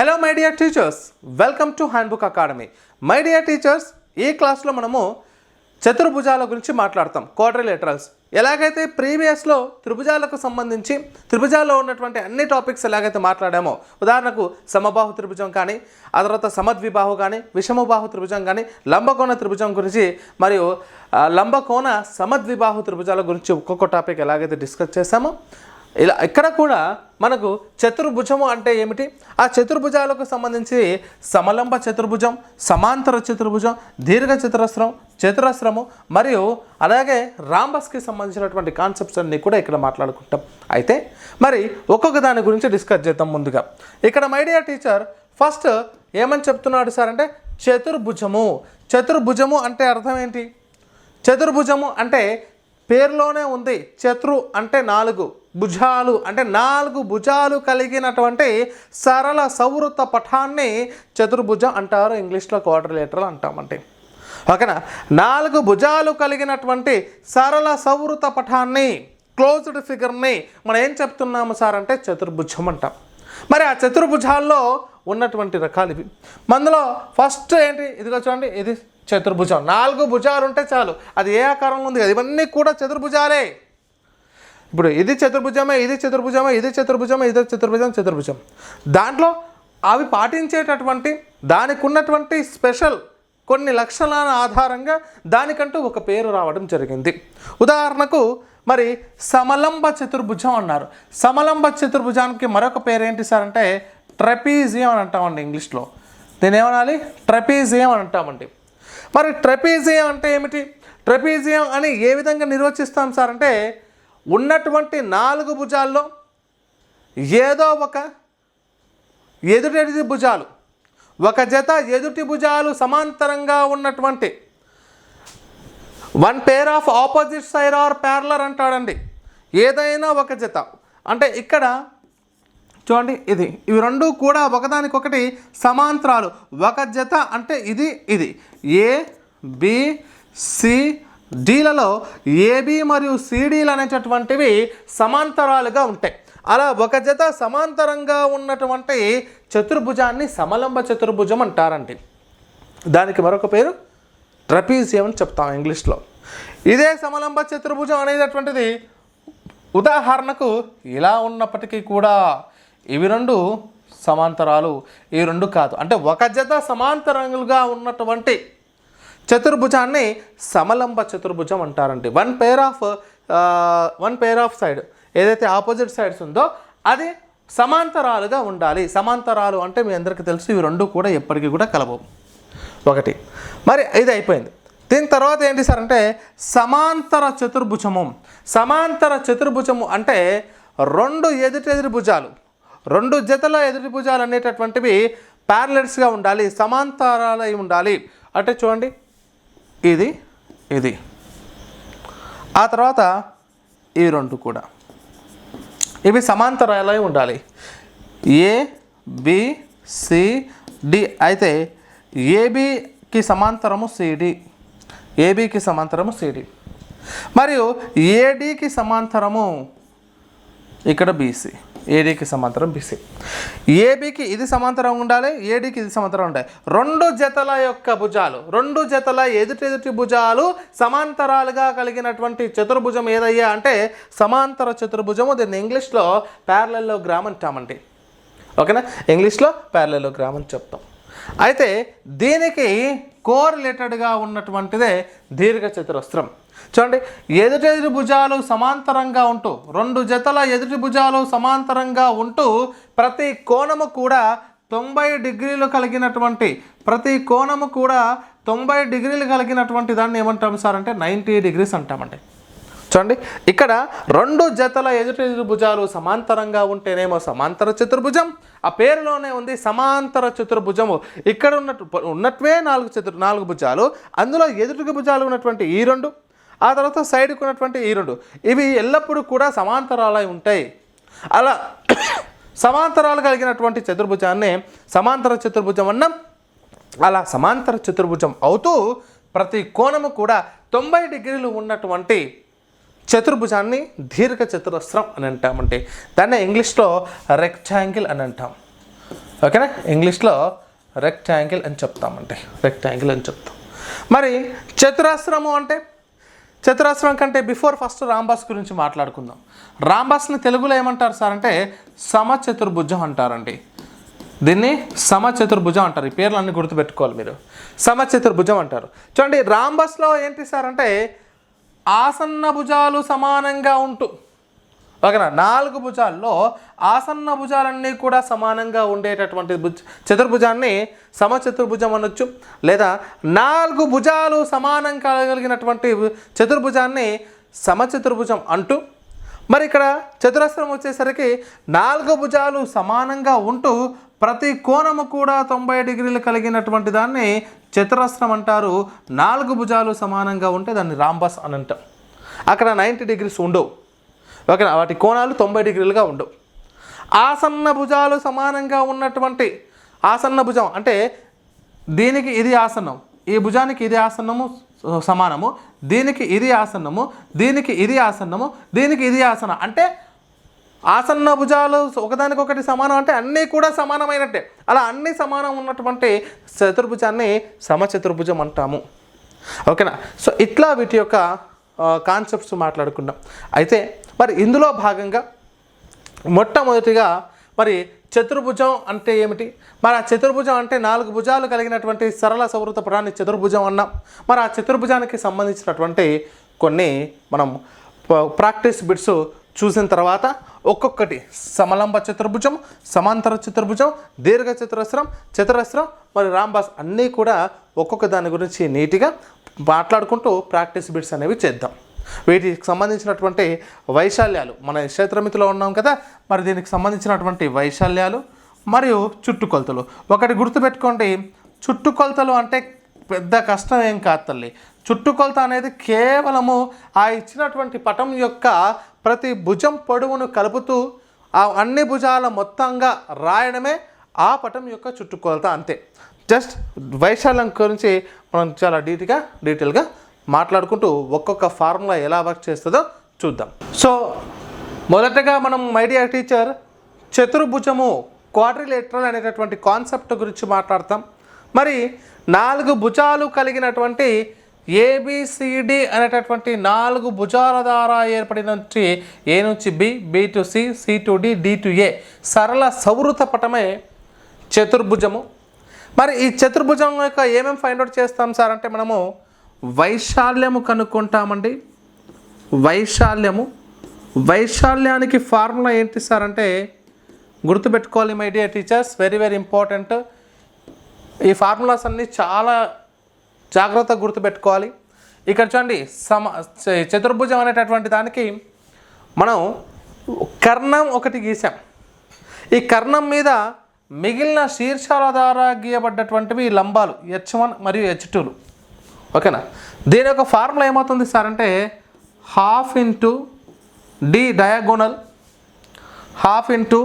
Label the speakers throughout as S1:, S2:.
S1: Hello my dear teachers welcome to handbook academy my dear teachers ఈ క్లాస్లో మనము చతుర్భుజాల గురించి మాట్లాడతాం క్వాడ్రిలేటరల్స్ ఎలాగైతే ప్రీవియస్లో త్రిభుజాలకు సంబంధించి త్రిభుజాల్లో ఉన్నటువంటి అన్ని టాపిక్స్ ఎలాగైతే మాట్లాడామో ఉదాహరణకు సమబాహు త్రిభుజం కానీ ఆ తర్వాత సమద్విబాహు కానీ విషమబాహు త్రిభుజం కానీ లంబకోణ త్రిభుజం గురించి మరియు లంబకోణ సమద్విబాహు త్రిభుజాల గురించి ఒక్కొక్క టాపిక్ ఎలాగైతే డిస్కస్ చేశామో ఇలా ఇక్కడ కూడా మనకు చతుర్భుజము అంటే ఏమిటి? ఆ చతుర్భుజాలకు సంబంధించి సమలంబ చతుర్భుజం సమాంతర చతుర్భుజం దీర్ఘ చతురస్రం చతురస్రము మరియు అలాగే రాంబస్కి సంబంధించినటువంటి కాన్సెప్ట్స్ అన్నీ కూడా ఇక్కడ మాట్లాడుకుంటాం. అయితే మరి ఒక్కొక్క దాని గురించి డిస్కస్ చేద్దాం ముందుగా. ఇక్కడ మైడియా టీచర్ ఫస్ట్ ఏమని చెప్తున్నాడు సార్ అంటే చతుర్భుజము. చతుర్భుజము అంటే అర్థం ఏంటి? చతుర్భుజము అంటే పేరులోనే ఉంది చతురు అంటే నాలుగు భుజాలు అంటే నాలుగు భుజాలు కలిగినటువంటి సరళ సౌవృత పటాన్ని చతుర్భుజం అంటారు. ఇంగ్లీష్లో క్వార్టర్లేటరల్ అంటామంటే ఓకేనా? నాలుగు భుజాలు కలిగినటువంటి సరళ సౌవృత పటాన్ని క్లోజ్డ్ ఫిగర్ని మనం ఏం చెప్తున్నాము సార్ అంటే చతుర్భుజం అంటాం. మరి ఆ చతుర్భుజాల్లో ఉన్నటువంటి రకాలు ఇవి. అందులో ఫస్ట్ ఏంటి? ఇదిగో చూడండి ఇది చతుర్భుజం. నాలుగు భుజాలు ఉంటే చాలు. అది ఏ ఆకారంలో ఉంది? కదా ఇవన్నీ కూడా చతుర్భుజాలే. ఇప్పుడు ఇది చతుర్భుజమే ఇది చతుర్భుజమే ఇది చతుర్భుజమే ఇది చతుర్భుజం చతుర్భుజం. దాంట్లో అవి పాటించేటటువంటి దానికి ఉన్నటువంటి స్పెషల్ కొన్ని లక్షణాల ఆధారంగా దానికంటూ ఒక పేరు రావడం జరిగింది. ఉదాహరణకు మరి సమలంబ చతుర్భుజం అన్నారు. సమలంబ చతుర్భుజానికి మరొక పేరు ఏంటి సార్ అంటే ట్రెపీజియం అని అంటామండి ఇంగ్లీష్లో. దీని ఏమనాలి ట్రెపీజియం అని అంటామండి. మరి ట్రెపీజియం అంటే ఏమిటి? ట్రెపీజియం అని ఏ విధంగా నిర్వచిస్తాం సార్ అంటే ఉన్నటువంటి నాలుగు భుజాల్లో ఏదో ఒక ఎదుటి భుజాలు ఒక జత ఎదుటి భుజాలు సమాంతరంగా ఉన్నటువంటి one pair of opposite side are parallel అంటాడండి. ఏదైనా ఒక జత. అంటే ఇక్కడ చూడండి ఇది ఇవి రెండు కూడా ఒకదానికొకటి సమాంతరాలు. ఒక జత అంటే ఇది ఇది. ఏ బి సి డీలలో ఏబి మరియు సిడీలు అనేటటువంటివి సమాంతరాలుగా ఉంటాయి. అలా ఒక జత సమాంతరంగా ఉన్నటువంటి చతుర్భుజాన్ని సమలంబ చతుర్భుజం అంటారండి. దానికి మరొక పేరు ట్రపీజియం అని చెప్తాం ఇంగ్లీష్లో. ఇదే సమలంబ చతుర్భుజం అనేటటువంటిది ఉదాహరణకు ఇలా ఉన్నప్పటికీ కూడా ఇవి రెండు సమాంతరాలు ఈ రెండు కాదు. అంటే ఒక జత సమాంతరంగులుగా ఉన్నటువంటి చతుర్భుజాన్ని సమలంబ చతుర్భుజం అంటారండి. One pair of one pair of side ఏదైతే ఆపోజిట్ సైడ్స్ ఉందో అది సమాంతరాలుగా ఉండాలి. సమాంతరాలు అంటే మీ అందరికీ తెలుసు ఇవి రెండు కూడా ఎప్పటికీ కూడా కలవవు ఒకటి. మరి ఇది అయిపోయింది. దీని తర్వాత ఏంటి సార్ అంటే సమాంతర చతుర్భుజము. సమాంతర చతుర్భుజము అంటే రెండు ఎదుటెదురు భుజాలు. రెండు జతల ఎదుటి భుజాలు అనేటటువంటివి ప్యారలెట్స్గా ఉండాలి సమాంతరాలై ఉండాలి. అంటే చూడండి ఇది ఇది. ఆ తర్వాత ఈ రెండు కూడా. ఇవి సమాంతరాలై ఉండాలి. A B C D. అయితే ఏబికి సమాంతరము సిడి ఏబికి సమాంతరము సిడి మరియు ఏడికి సమాంతరము ఇక్కడ బీసీ ఏడీకి సమాంతరం బీసీ. ఏబీకి ఇది సమాంతరం ఉండాలి ఏడీకి ఇది సమాంతరం ఉండాలి. రెండు జతల యొక్క భుజాలు రెండు జతల ఎదుటెదుటి భుజాలు సమాంతరాలుగా కలిగినటువంటి చతుర్భుజం ఏదయ్యా అంటే సమాంతర చతుర్భుజము. దీన్ని ఇంగ్లీష్లో ప్యారలలోగ్రామ్ అంటామండి ఓకేనా? ఇంగ్లీష్లో ప్యారలలోగ్రామ్ అని చెప్తాం. అయితే దీనికి కోరిలేటెడ్గా ఉన్నటువంటిదే దీర్ఘ చతురస్రం చూడండి ఎదుటెదుటి భుజాలు సమాంతరంగా ఉంటూ రెండు జతల ఎదుటి భుజాలు సమాంతరంగా ఉంటూ ప్రతి కోణము కూడా తొంభై డిగ్రీలు కలిగినటువంటి ప్రతి కోణము కూడా తొంభై డిగ్రీలు కలిగినటువంటి దాన్ని ఏమంటాం సార్ అంటే నైంటీ డిగ్రీస్ అంటామండి. చూడండి ఇక్కడ రెండు జతల ఎదుటి భుజాలు సమాంతరంగా ఉంటేనేమో సమాంతర చతుర్భుజం ఆ పేరులోనే ఉంది సమాంతర చతుర్భుజము. ఇక్కడ ఉన్నట్టు ఉన్నట్వే నాలుగు చతుర్ నాలుగు భుజాలు అందులో ఎదుటి భుజాలు ఉన్నటువంటి ఈ రెండు ఆ తర్వాత సైడ్కి ఉన్నటువంటి ఈ రెండు. ఇవి ఎల్లప్పుడూ కూడా సమాంతరాలై ఉంటాయి. అలా సమాంతరాలు కలిగినటువంటి చతుర్భుజాన్ని సమాంతర చతుర్భుజం అన్నాం. అలా సమాంతర చతుర్భుజం అవుతూ ప్రతి కోణము కూడా తొంభై డిగ్రీలు ఉన్నటువంటి చతుర్భుజాన్ని దీర్ఘ చతురస్రం అని అంటామంటే దాన్ని ఇంగ్లీష్లో రెక్టాంగిల్ అని అంటాం. ఓకేనా? ఇంగ్లీష్లో రెక్టాంగిల్ అని చెప్తామంటే రెక్టాంగిల్ అని చెప్తాం. మరి చతురస్రము అంటే చతురాశ్రమం కంటే బిఫోర్ ఫస్ట్ రాంబాస్ గురించి మాట్లాడుకుందాం. రాంబాస్ని తెలుగులో ఏమంటారు సార్ అంటే సమచతుర్భుజం అంటారండి. దీన్ని సమచతుర్భుజం అంటారు. ఈ పేర్లు గుర్తుపెట్టుకోవాలి మీరు. సమచతుర్భుజం అంటారు. చూడండి రాంబస్లో ఏంటి సార్ అంటే ఆసన్న భుజాలు సమానంగా ఉంటూ ఓకేనా? నాలుగు భుజాల్లో ఆసన్న భుజాలన్నీ కూడా సమానంగా ఉండేటటువంటి భుజ చతుర్భుజాన్ని సమచతుర్భుజం అనొచ్చు. లేదా నాలుగు భుజాలు సమానం కలిగినటువంటి చతుర్భుజాన్ని సమచతుర్భుజం అంటూ. మరి ఇక్కడ చతురస్రం వచ్చేసరికి నాలుగు భుజాలు సమానంగా ఉంటూ ప్రతి కోణము కూడా తొంభై డిగ్రీలు కలిగినటువంటి దాన్ని చతురస్రం అంటారు. నాలుగు భుజాలు సమానంగా ఉంటే దాన్ని రాంబస్ అని అంటాం అక్కడ నైంటీ డిగ్రీస్ ఉండవు. ఓకేనా వాటి కోణాలు తొంభై డిగ్రీలుగా ఉండవు. ఆసన్న భుజాలు సమానంగా ఉన్నటువంటి ఆసన్న భుజం అంటే దీనికి ఇది ఆసనం ఈ భుజానికి ఇది ఆసనము సమానము. దీనికి ఇది ఆసనము దీనికి ఇది ఆసనము దీనికి ఇది ఆసనం అంటే ఆసన్న భుజాలు ఒకదానికొకటి సమానం అంటే అన్నీ కూడా సమానమైనట్టే. అలా అన్ని సమానం ఉన్నటువంటి చతుర్భుజాన్ని సమచతుర్భుజం అంటాము. ఓకేనా? సో ఇట్లా వీటి యొక్క కాన్సెప్ట్స్ మాట్లాడుకున్నాం అయితే మరి ఇందులో భాగంగా మొట్టమొదటిగా మరి చతుర్భుజం అంటే ఏమిటి? మరి ఆ చతుర్భుజం అంటే నాలుగు భుజాలు కలిగినటువంటి సరళ సౌరత పటాన్ని చతుర్భుజం అన్నాం. మరి ఆ చతుర్భుజానికి సంబంధించినటువంటి కొన్ని మనం ప్రాక్టీస్ బిట్స్ చూసిన తర్వాత ఒక్కొక్కటి సమలంబ చతుర్భుజం సమాంతర చతుర్భుజం దీర్ఘ చతురస్రం చతురస్రం మరి రాంబాస్ అన్నీ కూడా ఒక్కొక్క దాని గురించి నీట్గా మాట్లాడుకుంటూ ప్రాక్టీస్ బిట్స్ అనేవి చేద్దాం. వీటికి సంబంధించినటువంటి వైశాల్యాలు మన క్షేత్రమితిలో ఉన్నాం కదా మరి దీనికి సంబంధించినటువంటి వైశాల్యాలు మరియు చుట్టుకొలతలు. ఒకటి గుర్తుపెట్టుకోండి చుట్టుకొలతలు అంటే పెద్ద కష్టం ఏం కాదు తల్లి. చుట్టుకొలత అనేది కేవలము ఆ ఇచ్చినటువంటి పటం యొక్క ప్రతి భుజం పొడవును కలుపుతూ ఆ అన్ని భుజాల మొత్తంగా రాయడమే ఆ పటం యొక్క చుట్టుకొలత అంతే. జస్ట్ వైశాల్యం గురించి మనం చాలా డీటెయిల్గా డీటెయిల్గా మాట్లాడుకుంటూ ఒక్కొక్క ఫార్ములా ఎలా వర్క్ చేస్తుందో చూద్దాం. సో మొదటగా మనం మైడియా టీచర్ చతుర్భుజము క్వాడ్రిలేటరల్ అనేటటువంటి కాన్సెప్ట్ గురించి మాట్లాడతాం. మరి నాలుగు భుజాలు కలిగినటువంటి ఏబిసిడి అనేటటువంటి నాలుగు భుజాల ద్వారా ఏర్పడిన నుంచి ఏ నుంచి B B to C C to D D to A సరళ సౌరత పటమే చతుర్భుజము. మరి ఈ చతుర్భుజం యొక్క ఏమేమి ఫైండ్ అవుట్ చేస్తాం సార్? అంటే మనము వైశాల్యము కనుక్కుంటామండి. వైశాల్యము. వైశాల్యానికి ఫార్ములా ఏంటి సార్ అంటే గుర్తుపెట్టుకోవాలి my dear teachers very very important ఈ ఫార్ములాస్ అన్నీ చాలా జాగ్రత్తగా గుర్తుపెట్టుకోవాలి. ఇక్కడ చూడండి సమ చ- చతుర్భుజం అనేటటువంటి దానికి మనం కర్ణం ఒకటి గీసాం. ఈ కర్ణం మీద మిగిలిన శీర్షాల ద్వారా గీయబడ్డటువంటివి లంబాలు హెచ్ వన్ మరియు హెచ్ టూలు ఓకేనా? దీని యొక్క ఫార్ములా ఏమవుతుంది సార్ అంటే half into D diagonal half into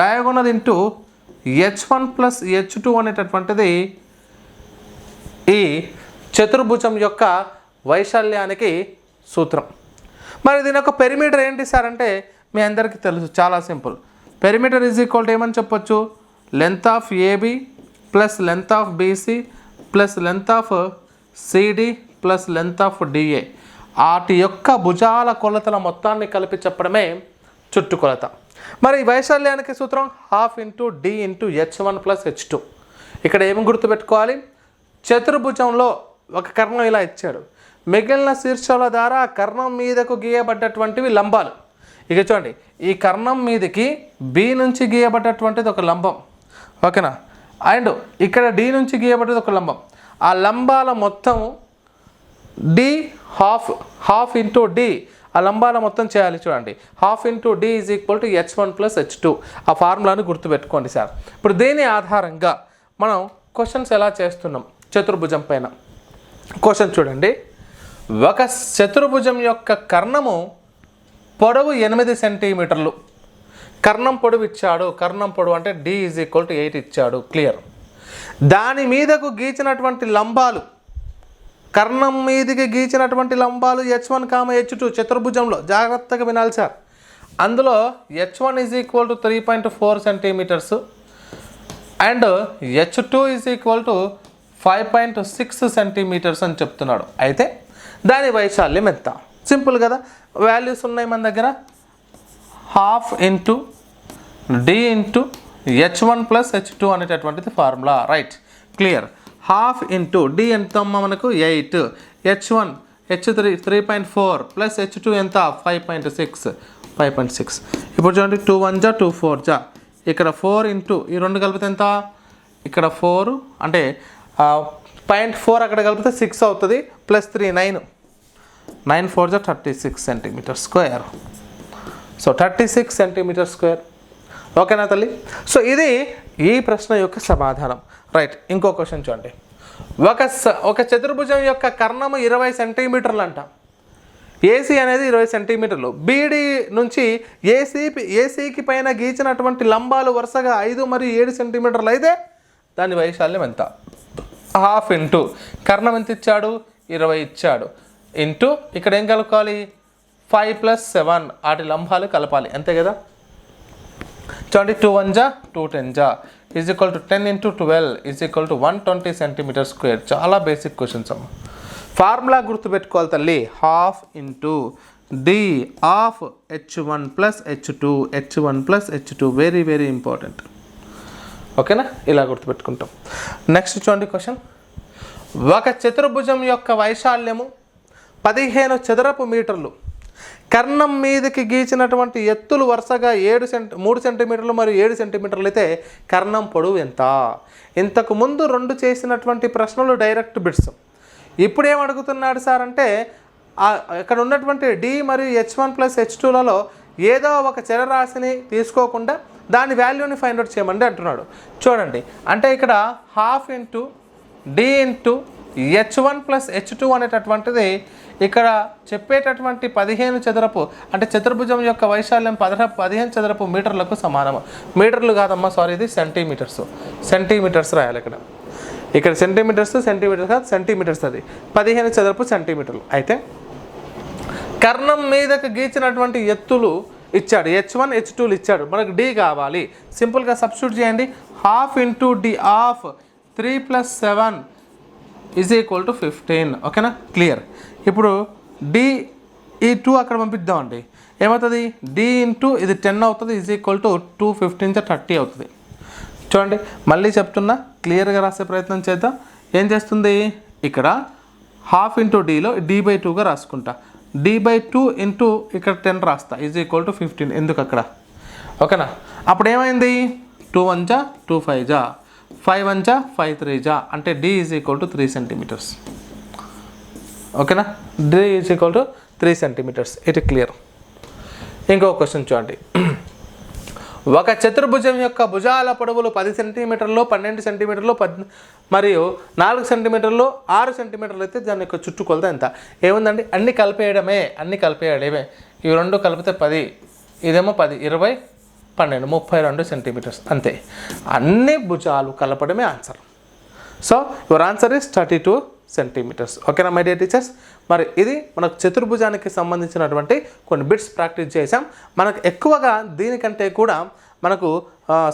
S1: diagonal into H one plus H two అనేటటువంటిది ఈ చతుర్భుజం యొక్క వైశాల్యానికి సూత్రం. మరి దీని యొక్క పెరిమీటర్ ఏంటి సార్ అంటే మీ అందరికీ తెలుసు చాలా simple. Perimeter is equal to ఏమని చెప్పొచ్చు? Length of AB plus length of BC plus length of CD plus length of DA వాటి యొక్క భుజాల కొలతల మొత్తాన్ని కలిపి చెప్పడమే చుట్టుకొలత మరి వైశాల్యానికి సూత్రం half into D into H one plus H two ఇక్కడ ఏమి గుర్తుపెట్టుకోవాలి? చతుర్భుజంలో ఒక కర్ణం ఇలా ఇచ్చాడు. మిగిలిన శీర్షాల ద్వారా కర్ణం మీదకు గీయబడ్డటువంటివి లంబాలు. ఇక చూడండి ఈ కర్ణం మీదకి బి నుంచి గీయబడ్డటువంటిది ఒక లంబం. ఓకేనా? అండ్ ఇక్కడ డి నుంచి గీయబడ్డది ఒక లంబం. ఆ లంబాల మొత్తం D half half into D. ఆ లంబాల మొత్తం చేయాలి చూడండి. Half into D is equal to H one plus H two. ఆ ఫార్ములాని గుర్తుపెట్టుకోండి సార్. ఇప్పుడు దీని ఆధారంగా మనం క్వశ్చన్స్ ఎలా చేస్తున్నాం? చతుర్భుజం పైన. క్వశ్చన్ చూడండి. ఒక చతుర్భుజం యొక్క కర్ణము పొడవు ఎనిమిది సెంటీమీటర్లు. కర్ణం పొడవు ఇచ్చాడు కర్ణం పొడవు అంటే D is equal to eight ఇచ్చాడు క్లియర్ దాని మీదకు గీచినటువంటి లంబాలు కర్ణం మీదికి గీచినటువంటి లంబాలు H one comma H two చతుర్భుజంలో జాగ్రత్తగా వినాలి సార్. అందులో H one is equal to three point four centimetres and H two is equal to five point six centimetres అని చెప్తున్నాడు. అయితే దాని వైశాల్యం ఎంత? సింపుల్ కదా? వాల్యూస్ ఉన్నాయి మన దగ్గర? Half into D into H one plus H two అనేటటువంటిది formula. Right. Clear. Half into D ఎంత అమ్మ మనకు? Eight. H one H three three point four plus H two ఎంత? Five point six. Five point six. ఇప్పుడు చూడండి two one జా two four జా. ఇక్కడ ఫోర్ ఇంటూ ఈ రెండు కలిపితే ఎంత? ఇక్కడ ఫోర్ అంటే పాయింట్ ఫోర్ అక్కడ కలిపితే సిక్స్ అవుతుంది plus three nine. Nine four జా thirty six centimetre square. So thirty six centimetre square ఓకేనా తల్లి సో ఇది ఈ ప్రశ్న యొక్క సమాధానం. రైట్ ఇంకో క్వశ్చన్ చూడండి. ఒక స ఒక చతుర్భుజం యొక్క కర్ణము ఇరవై సెంటీమీటర్లు అంట ఏసీ అనేది ఇరవై సెంటీమీటర్లు. బీడీ నుంచి ఏసీ ఏసీకి పైన గీచినటువంటి లంబాలు వరుసగా ఐదు మరియు ఏడు సెంటీమీటర్లు అయితే దాని వైశాల్యం ఎంత? హాఫ్ ఇంటూ కర్ణం ఎంత ఇచ్చాడు? ఇరవై ఇచ్చాడు. ఇంటూ ఇక్కడ ఏం కలుపుకోవాలి ఫైవ్ ప్లస్ సెవెన్ వాటి లంబాలు కలపాలి. అంతే కదా? చూడండి టూ వన్ జా టూ టెన్ జా. Is equal to ten into twelve is equal to one twenty centimetre square. చాలా బేసిక్ క్వశ్చన్స్ అమ్మ. ఫార్ములా గుర్తుపెట్టుకోవాలి తల్లి. Half into D of H one plus H two. H one plus H two. Very very important. ఓకేనా? ఇలా గుర్తుపెట్టుకుంటాం. Next చూడండి question. ఒక చతుర్భుజం యొక్క వైశాల్యము పదిహేను చదరపు మీటర్లు. కర్ణం మీదకి గీచినటువంటి ఎత్తులు వరుసగా ఏడు సెంటి మూడు సెంటీమీటర్లు మరియు ఏడు సెంటీమీటర్లు అయితే కర్ణం పొడవు ఎంత? ఇంతకు ముందు రెండు చేసినటువంటి ప్రశ్నలు డైరెక్ట్ బిట్స్. ఇప్పుడు ఏం అడుగుతున్నాడు సార్ అంటే ఇక్కడ ఉన్నటువంటి డి మరియు హెచ్ వన్ ప్లస్ హెచ్ టూలలో ఏదో ఒక చరరాశిని తీసుకోకుండా దాని వాల్యూని ఫైండ్ అవుట్ చేయమండి అంటున్నాడు. చూడండి అంటే ఇక్కడ half into D into H one plus H two అనేటటువంటిది ఇక్కడ చెప్పేటటువంటి పదిహేను చదరపు అంటే చతుర్భుజం యొక్క వైశాల్యం పదహ పదిహేను చదరపు మీటర్లకు సమానము. మీటర్లు కాదమ్మా సారీ ఇది సెంటీమీటర్స్ సెంటీమీటర్స్ రాయాలి ఇక్కడ. ఇక్కడ సెంటీమీటర్స్ సెంటీమీటర్స్ కాదు సెంటీమీటర్స్ అది. పదిహేను చదరపు సెంటీమీటర్లు అయితే కర్ణం మీదకు గీచినటువంటి ఎత్తులు ఇచ్చాడు. హెచ్ వన్ హెచ్ టూలు ఇచ్చాడు. మనకు డి కావాలి. సింపుల్గా సబ్స్టిట్యూట్ చేయండి. Half into D half three plus seven is equal to fifteen ఓకేనా క్లియర్ ఇప్పుడు డి ఈ టూ అక్కడ పంపిద్దామండి ఏమవుతుంది? డి ఇంటూ ఇది టెన్ అవుతుంది is equal to two fifteen thirty అవుతుంది. చూడండి మళ్ళీ చెప్తున్నా క్లియర్గా రాసే ప్రయత్నం చేద్దాం. ఏం చేస్తుంది? ఇక్కడ హాఫ్ ఇంటూ డీలో డి బై టూగా రాసుకుంటా. డి బై టూ ఇంటూ ఇక్కడ టెన్ రాస్తా. ఈజ్ ఈక్వల్ టు ఫిఫ్టీన్ ఎందుకు అక్కడ ఓకేనా? అప్పుడు ఏమైంది టూ వన్ జా? టూ ఫైవ్ జా? ఫైవ్ వన్ జా ఫైవ్ త్రీ జా అంటే D is equal to three centimetres. ఓకేనా? D is equal to three centimetres. It clear. ఇంకో క్వశ్చన్ చూడండి. ఒక చతుర్భుజం యొక్క భుజాల పొడవులు పది సెంటీమీటర్లు పన్నెండు సెంటీమీటర్లు పద్ మరియు నాలుగు సెంటీమీటర్లు ఆరు సెంటీమీటర్లు అయితే దాని యొక్క చుట్టుకొలత ఎంత? ఏముందండి? అన్ని కలిపేయడమే అన్ని కలిపేయడమే. ఇవి రెండు కలిపితే పది. ఇదేమో పది. ఇరవై పన్నెండు ముప్పై రెండు సెంటీమీటర్స్. అంతే. అన్ని భుజాలు కలపడమే answer so your answer is thirty two centimetres ఓకేనా మై డియర్ టీచర్స్ మరి ఇది మనకు చతుర్భుజానికి సంబంధించినటువంటి కొన్ని బిట్స్ ప్రాక్టీస్ చేసాం మనకు ఎక్కువగా దీనికంటే కూడా మనకు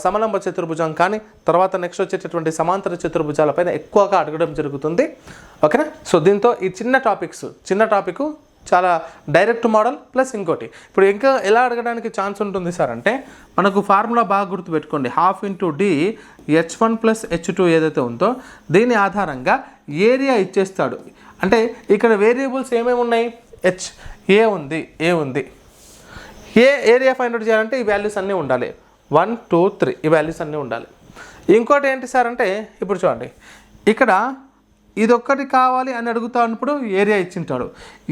S1: సమలంబ చతుర్భుజం కానీ తర్వాత నెక్స్ట్ వచ్చేటటువంటి సమాంతర చతుర్భుజాలపైన ఎక్కువగా అడగడం జరుగుతుంది. ఓకేనా సో దీంతో ఈ చిన్న టాపిక్స్ చిన్న టాపిక్ చాలా డైరెక్ట్ మోడల్ ప్లస్ ఇంకోటి. ఇప్పుడు ఇంకా ఎలా అడగడానికి ఛాన్స్ ఉంటుంది సార్ అంటే మనకు ఫార్ములా బాగా గుర్తుపెట్టుకోండి. Half into D H one plus H two ఏదైతే ఉందో దీని ఆధారంగా ఏరియా ఇచ్చేస్తాడు. అంటే ఇక్కడ వేరియబుల్స్ ఏమేమి ఉన్నాయి? హెచ్ ఏ ఉంది ఏ ఉంది. ఏ ఏరియా ఫైండ్ అవుట్ చేయాలంటే ఈ వాల్యూస్ అన్నీ ఉండాలి. వన్ టూ త్రీ ఈ వాల్యూస్ అన్నీ ఉండాలి. ఇంకోటి ఏంటి సార్ అంటే ఇప్పుడు చూడండి. ఇక్కడ ఇదొక్కటి కావాలి అని అడుగుతానప్పుడు ఏరియా ఇచ్చింటాడు.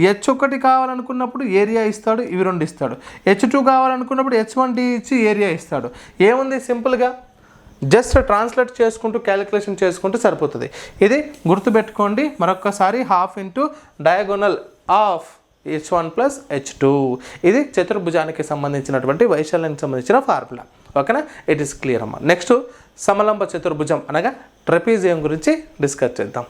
S1: హెచ్ ఒక్కటి కావాలనుకున్నప్పుడు ఏరియా ఇస్తాడు ఇవి రెండు ఇస్తాడు. హెచ్ టూ కావాలనుకున్నప్పుడు హెచ్ వన్ డి ఇచ్చి ఏరియా ఇస్తాడు. ఏముంది సింపుల్గా జస్ట్ ట్రాన్స్లేట్ చేసుకుంటూ క్యాలిక్యులేషన్ చేసుకుంటూ సరిపోతుంది. ఇది గుర్తుపెట్టుకోండి మరొకసారి half into diagonal of H one plus H two ఇది చతుర్భుజానికి సంబంధించినటువంటి వైశాల్యానికి సంబంధించిన ఫార్ములా ఓకేనా ఇట్ ఈస్ క్లియర్ అమ్మా. నెక్స్ట్ సమలంబ చతుర్భుజం అనగా ట్రెపీజియం గురించి డిస్కస్ చేద్దాం.